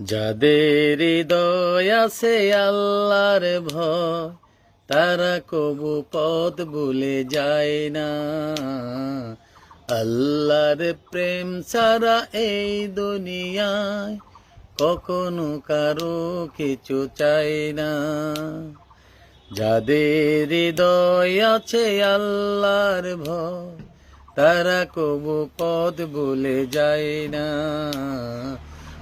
যাদের হৃদয় আছে আল্লাহর ভয়, তারা কবু পথ ভুলে যায় না। আল্লাহর প্রেম সারা এই দুনিয়ায় কখনো কারও কিছু চাই না। যাদের হৃদয় আছে আল্লাহর ভয়, তারা কবু পথ ভুলে যায় না।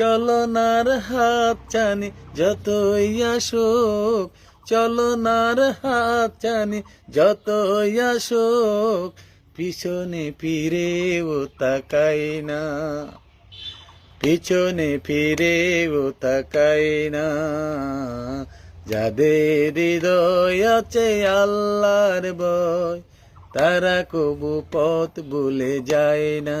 চলনার হাত চানি, যতই আসুক। চলনার হাত চানি, যতই আসুক। পিছনে ফিরেও তাকাই না। পিছনে ফিরেও তাকাই না। যাদের হৃদয় আছে আল্লাহর বয় তারা কবু পথ ভুলে যায় না।